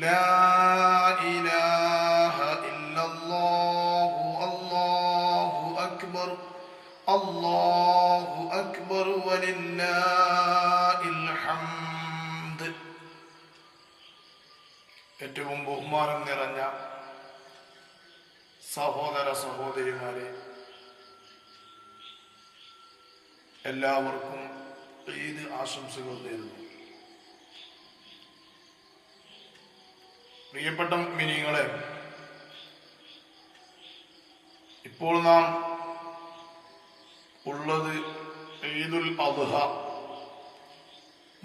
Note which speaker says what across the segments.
Speaker 1: لا إله إلا الله الله أكبر الله أكبر ولله الحمد ഏറ്റവും ബഹുമാനം നിറഞ്ഞ സഹോദര സഹോദരിമാരെ എല്ലാവർക്കും ഈദ് ആശംസകൾ നേരുന്നു പ്രിയപ്പെട്ട മിനിങ്ങളെ ഇപ്പോൾ നാം ഉള്ളത് ഈദുൽ അദ്ഹ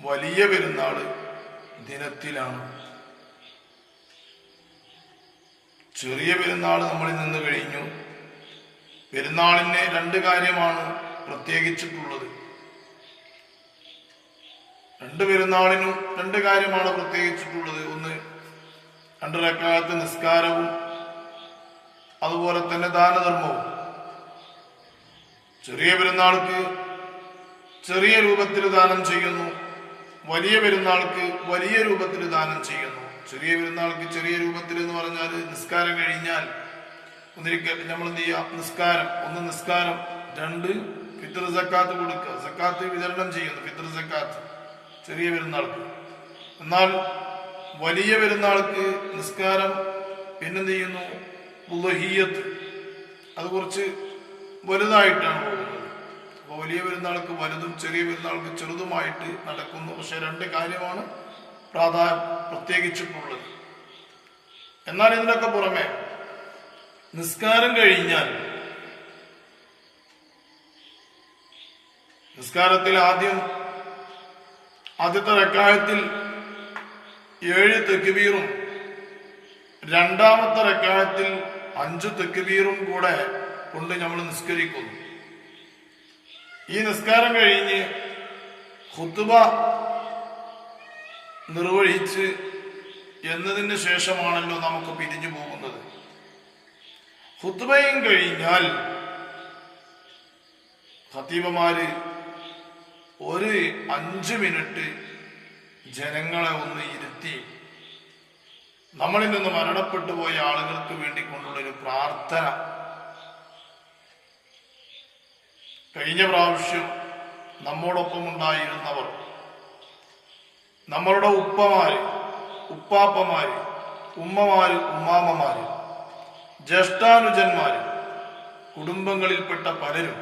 Speaker 1: വലിയ പെരുന്നാൾ ദിനത്തിലാണ്. ചെറിയ പെരുന്നാൾ നമ്മളിൽ നിന്ന് കഴിഞ്ഞു. പെരുന്നാളിനെ രണ്ട് കാര്യമാണ് പ്രത്യേകിച്ചിട്ടുള്ളത്. രണ്ട് പെരുന്നാളിനും രണ്ട് കാര്യമാണ് പ്രത്യേകിച്ചിട്ടുള്ളത്. ഒന്ന് രണ്ട് റക്കാലത്ത് നിസ്കാരവും അതുപോലെ തന്നെ ദാനധർമ്മവും. ചെറിയ പെരുന്നാൾക്ക് ചെറിയ രൂപത്തിൽ ദാനം ചെയ്യുന്നു വലിയ പെരുന്നാൾക്ക് വലിയ രൂപത്തിൽ ദാനം ചെയ്യുന്നു. ചെറിയ പെരുന്നാൾക്ക് ചെറിയ രൂപത്തിൽ എന്ന് പറഞ്ഞാൽ നിസ്കാരം കഴിഞ്ഞാൽ ഒന്നിരിക്കൽ നമ്മൾ എന്ത് ചെയ്യുക നിസ്കാരം. ഒന്ന് നിസ്കാരം രണ്ട് ഫിത്തർ സക്കാത്ത് കൊടുക്കുക സക്കാത്ത് വിതരണം ചെയ്യുന്നു ഫിത്തർ സക്കാത്ത് ചെറിയ പെരുന്നാൾക്ക്. എന്നാൽ വലിയ പെരുന്നാൾക്ക് നിസ്കാരം പിന്നെന്ത് ചെയ്യുന്നു? ഉലഹിയത്ത് അത് കുറച്ച് വലുതായിട്ടാണ് പോകുന്നത്. അപ്പോൾ വലിയ പെരുന്നാൾക്ക് വലുതും ചെറിയ പെരുന്നാൾക്ക് ചെറുതുമായിട്ട് നടക്കുന്നു. പക്ഷെ രണ്ട് കാര്യമാണ് പ്രാധാന്യം പ്രത്യേകിച്ചിട്ടുള്ളത്. എന്നാൽ ഇതിനൊക്കെ പുറമെ നിസ്കാരം കഴിഞ്ഞാൽ നിസ്കാരത്തിൽ ആദ്യം ആദ്യത്തെ റക്കായത്തിൽ ഏഴ് തെക്കുബീറും രണ്ടാമത്തെ റെക്കാലത്തിൽ അഞ്ച് തെക്കുബീറും കൂടെ കൊണ്ട് നമ്മൾ നിസ്കരിക്കുന്നു. ഈ നിസ്കാരം കഴിഞ്ഞ് ഹുത്തുബ നിർവഹിച്ച് എന്നതിന് ശേഷമാണല്ലോ നമുക്ക് പിരിഞ്ഞു പോകുന്നത്. ഹുത്തുബയും കഴിഞ്ഞാൽ ഖത്തീബമാര് ഒരു അഞ്ച് മിനിറ്റ് ജനങ്ങളെ ഒന്ന് ഇരുത്തി നമ്മളിൽ നിന്ന് മരണപ്പെട്ടു പോയ ആളുകൾക്ക് വേണ്ടി കൊണ്ടുള്ളൊരു പ്രാർത്ഥന. കഴിഞ്ഞ പ്രാവശ്യം നമ്മോടൊപ്പം ഉണ്ടായിരുന്നവർ നമ്മളുടെ ഉപ്പമാര് ഉപ്പാപ്പമാര് ഉമ്മമാര് ഉമ്മാമ്മമാര് ജ്യേഷ്ഠാനുജന്മാര് കുടുംബങ്ങളിൽപ്പെട്ട പലരും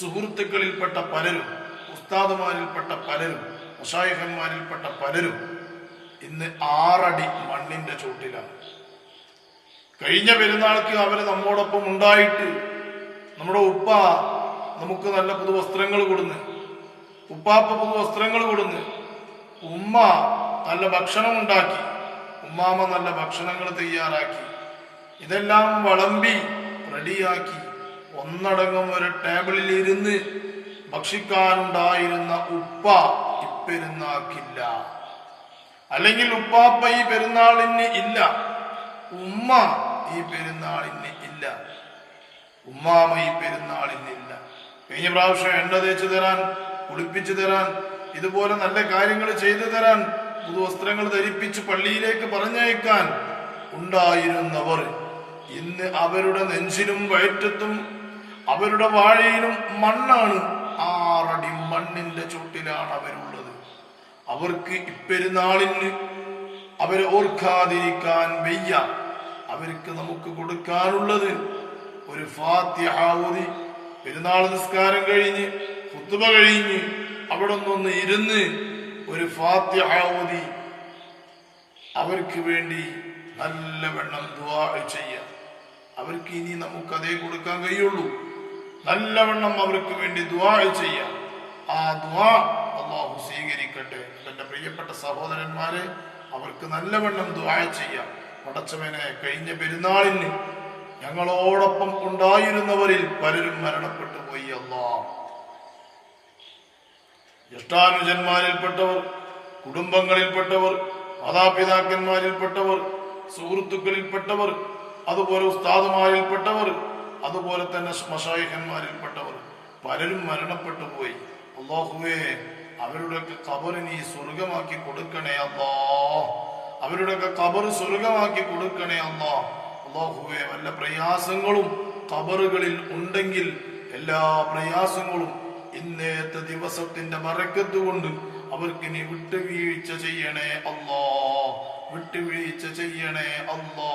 Speaker 1: സുഹൃത്തുക്കളിൽപ്പെട്ട പലരും ഉസ്താദുമാരിൽപ്പെട്ട പലരും മുഷായിഹന്മാരിൽപ്പെട്ട പലരും ഇന്ന് ആറടി മണ്ണിന്റെ ചൂട്ടിലാണ് കഴിഞ്ഞ പെരുന്നാൾക്ക് അവർ നമ്മോടൊപ്പം ഉണ്ടായിട്ട് നമ്മുടെ ഉപ്പ നമുക്ക് നല്ല പുതുവസ്ത്രങ്ങൾ കൊടുന്ന് ഉപ്പാപ്പ പുതുവസ്ത്രങ്ങൾ കൊടുന്ന് ഉമ്മ നല്ല ഭക്ഷണം ഉണ്ടാക്കി ഉമ്മാമ നല്ല ഭക്ഷണങ്ങൾ തയ്യാറാക്കി ഇതെല്ലാം വളമ്പി റെഡിയാക്കി ഒന്നടങ്കം ഒരു ടേബിളിൽ ഇരുന്ന് ഭക്ഷിക്കാനുണ്ടായിരുന്ന ഉപ്പ ഇപ്പെരുന്നാക്കില്ല അല്ലെങ്കിൽ ഉപ്പാപ്പ ഈ പെരുന്നാളിന് ഇല്ല. ഉമ്മ ഈ പെരുന്നാളിന് ഇല്ല. ഉമ്മാമ ഈ പെരുന്നാളിന് ഇല്ല. കഴിഞ്ഞ പ്രാവശ്യം എണ്ണ തേച്ചു തരാൻ കുളിപ്പിച്ചു തരാൻ ഇതുപോലെ നല്ല കാര്യങ്ങൾ ചെയ്തു തരാൻ പുതുവസ്ത്രങ്ങൾ ധരിപ്പിച്ച് പള്ളിയിലേക്ക് പറഞ്ഞയക്കാൻ ഉണ്ടായിരുന്നവർ ഇന്ന് അവരുടെ നെഞ്ചിലും വയറ്റത്തും അവരുടെ വാഴയിലും മണ്ണാണ്. ആറടി മണ്ണിന്റെ ചുട്ടിലാണ് അവരുള്ളത്. അവർക്ക് ഇപ്പെരുന്നാളിന് അവരെ ഓർക്കാതിരിക്കാൻ വയ്യ. അവർക്ക് നമുക്ക് കൊടുക്കാനുള്ളത് ഒരു ഫാത്തിഹ ഓതി പെരുന്നാൾ നിസ്കാരം കഴിഞ്ഞ് കുത്തുമ കഴിഞ്ഞ് അവിടെ നിന്നൊന്ന് ഇരുന്ന് ഒരു ഫാത്തിഹ ഓതി അവർക്ക് വേണ്ടി നല്ലവണ്ണം ദുആ ചെയ്യാം അവർക്ക് ഇനി നമുക്ക് അതേ കൊടുക്കാൻ കഴിയുള്ളൂ. നല്ലവണ്ണം അവർക്ക് വേണ്ടി ദുആ ചെയ്യാം ആ ദുആ അള്ളാഹു സ്വീകരിക്കട്ടെ. എന്റെ പ്രിയപ്പെട്ട സഹോദരന്മാരെ അവർക്ക് നല്ലവണ്ണം ദുആ ചെയ്യാം. പടച്ചവനെ കഴിഞ്ഞ പെരുന്നാളിന് ഞങ്ങളോടൊപ്പം ഉണ്ടായിരുന്നവരിൽ പലരും മരണപ്പെട്ടു പോയി അല്ലാ ജ്യേഷ്ഠാനുജന്മാരിൽപ്പെട്ടവർ കുടുംബങ്ങളിൽപ്പെട്ടവർ മാതാപിതാക്കന്മാരിൽപ്പെട്ടവർ സുഹൃത്തുക്കളിൽപ്പെട്ടവർ അതുപോലെ ഉസ്താദുമാരിൽപ്പെട്ടവർ അതുപോലെ തന്നെ ശ്മശായിഹന്മാരിൽപ്പെട്ടവർ പലരും മരണപ്പെട്ടു പോയി. അള്ളാഹുവേ അവരുടെയൊക്കെ കബറ് നീ സ്വർഗമാക്കി കൊടുക്കണേ അല്ലാ. അവരുടെയൊക്കെ കബറ് സ്വർഗമാക്കി കൊടുക്കണേ അല്ലാ. അള്ളാഹുവേ വല്ല പ്രയാസങ്ങളും കബറുകളിൽ ഉണ്ടെങ്കിൽ എല്ലാ പ്രയാസങ്ങളും ഇന്നത്തെ ദിവസത്തിന്റെ മറക്കത്തുകൊണ്ട് അവർക്ക് നീ വിട്ടുവീഴ്ച ചെയ്യണേ അല്ലാ. വിട്ടുവീഴ്ച ചെയ്യണേ അല്ലാ.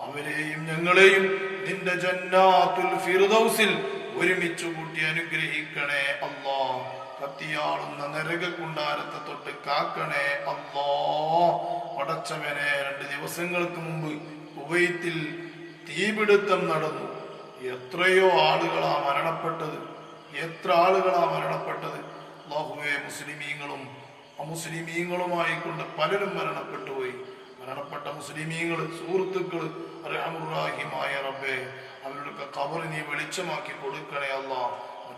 Speaker 1: അവരെയും ഞങ്ങളെയും നിന്റെ ജന്നാത്തുൽ ഫിർദൗസിൽ ഒരുമിച്ച് കൂട്ടി അനുഗ്രഹിക്കണേ അല്ലാ. കത്തിയാളുന്ന നരക കുണ്ടാരത്തെ തൊട്ട് കാക്കണേ അല്ലോ പടച്ചവനെ രണ്ട് ദിവസങ്ങൾക്ക് മുമ്പ് കുവൈത്തിൽ തീപിടുത്തം നടന്നു. എത്രയോ ആളുകളാ മരണപ്പെട്ടത്. എത്ര ആളുകളാ മരണപ്പെട്ടത്? അള്ളാഹുവെ മുസ്ലിമീങ്ങളും അമുസ്ലിമീങ്ങളുമായി കൊണ്ട് പലരും മരണപ്പെട്ടു പോയി. മരണപ്പെട്ട മുസ്ലിമീങ്ങൾ സുഹൃത്തുക്കൾ റഹമുറാഹിമായ റബ്ബെ അവരുടെ കബറിനെ വെളിച്ചമാക്കി കൊടുക്കണേ അല്ല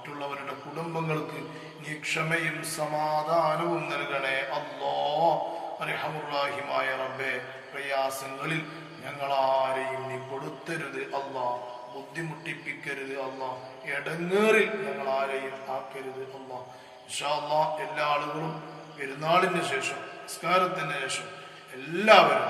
Speaker 1: മറ്റുള്ളവരുടെ കുടുംബങ്ങൾക്ക് നീ ക്ഷമയും സമാധാനവും നൽകണേ അല്ലോ. അറിഹമുറാഹിമായ റബ്ബെ പ്രയാസങ്ങളിൽ ഞങ്ങളാരെയും നീ കൊടുത്തരുത് അല്ലാ. ബുദ്ധിമുട്ടിപ്പിക്കരുത് അല്ല. ഇടങ്ങേറിൽ ഞങ്ങൾ ആരെയും ആക്കരുത് അല്ല. ഇൻഷാല്ല എല്ലാ ആളുകളും പെരുന്നാളിന് ശേഷം നിസ്കാരത്തിന് ശേഷം എല്ലാവരും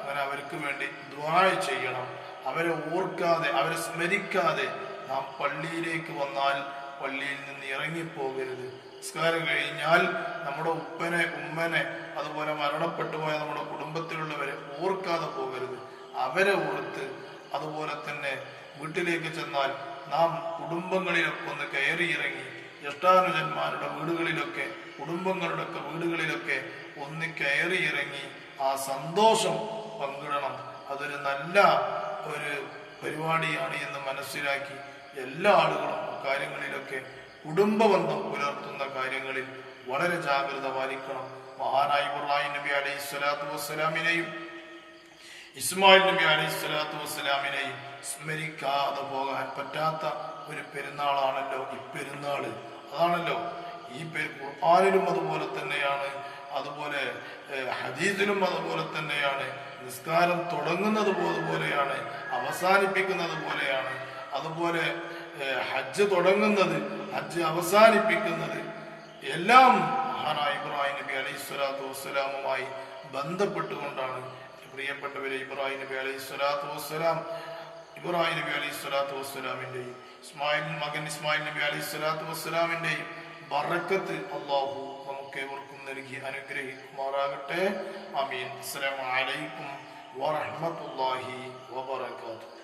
Speaker 1: അങ്ങനെ അവർക്ക് വേണ്ടി ദ്വാഴ ചെയ്യണം. അവരെ ഓർക്കാതെ അവരെ സ്മരിക്കാതെ നാം പള്ളിയിലേക്ക് വന്നാൽ പള്ളിയിൽ നിന്ന് ഇറങ്ങിപ്പോകരുത്. നിസ്കാരം കഴിഞ്ഞാൽ നമ്മുടെ ഉപ്പനെ ഉമ്മനെ അതുപോലെ മരണപ്പെട്ടു പോയ നമ്മുടെ കുടുംബത്തിലുള്ളവരെ ഓർക്കാതെ പോകരുത്. അവരെ ഓർത്ത് അതുപോലെ തന്നെ വീട്ടിലേക്ക് ചെന്നാൽ നാം കുടുംബങ്ങളിലൊക്കെ ഒന്ന് കയറി ഇറങ്ങി ജ്യേഷ്ഠാനുജന്മാരുടെ വീടുകളിലൊക്കെ കുടുംബങ്ങളുടെയൊക്കെ വീടുകളിലൊക്കെ ഒന്ന് കയറി ഇറങ്ങി ആ സന്തോഷം പങ്കിടണം. അതൊരു നല്ല ഒരു പരിപാടിയാണ് എന്ന് മനസ്സിലാക്കി എല്ലാ ആളുകളും കാര്യങ്ങളിലൊക്കെ കുടുംബബന്ധം പുലർത്തുന്ന കാര്യങ്ങളിൽ വളരെ ജാഗ്രത പാലിക്കണം. മഹാനായി ഇബ്രാഹിം നബി അലൈഹി സ്വലാത്തു വസ്സലാമിനെയും ഇസ്മായിൽ നബി അലൈഹി സ്വലാത്തു വസ്സലാമിനെയും സ്മരിക്കാതെ പോകാൻ പറ്റാത്ത ഒരു പെരുന്നാളാണല്ലോ ഈ പെരുന്നാൾ അതാണല്ലോ ഈ ആരിലും അതുപോലെ തന്നെയാണ്. അതുപോലെ ഹദീസിലും അതുപോലെ തന്നെയാണ്. നിസ്കാരം തുടങ്ങുന്നത് പോലെയാണ് അവസാനിപ്പിക്കുന്നത് പോലെയാണ്. അതുപോലെ ഹജ്ജ് തുടങ്ങുന്നത് ഹജ്ജ് അവസാനിപ്പിക്കുന്നത് എല്ലാം മഹാനായ ഇബ്രാഹിം നബി അലൈഹി സ്വലാത്തു വസ്സലാമുമായി ബന്ധപ്പെട്ടുകൊണ്ടാണ്. പ്രിയപ്പെട്ടവരെ ഇബ്രാഹിം നബി അലൈഹി സ്വലാത്തു വസ്സലാം ഇബ്രാഹിം നബി അലൈഹി സ്വലാത്തു വസ്സലാമിന്റെയും ഇസ്മായിൽ മകൻ ഇസ്മായിൽ നബി അലൈഹി സ്വലാത്തു വസ്സലാമിന്റെയും ബറക്കത്ത് അള്ളാഹു നമുക്ക് ഏവർക്കും നൽകി അനുഗ്രഹിക്കുമാറാകട്ടെ. അമീൻ അസ്സലാമലൈക്കും അലൈക്കും വറഹ്മത്തുള്ളാഹി വബറകാതുഹു.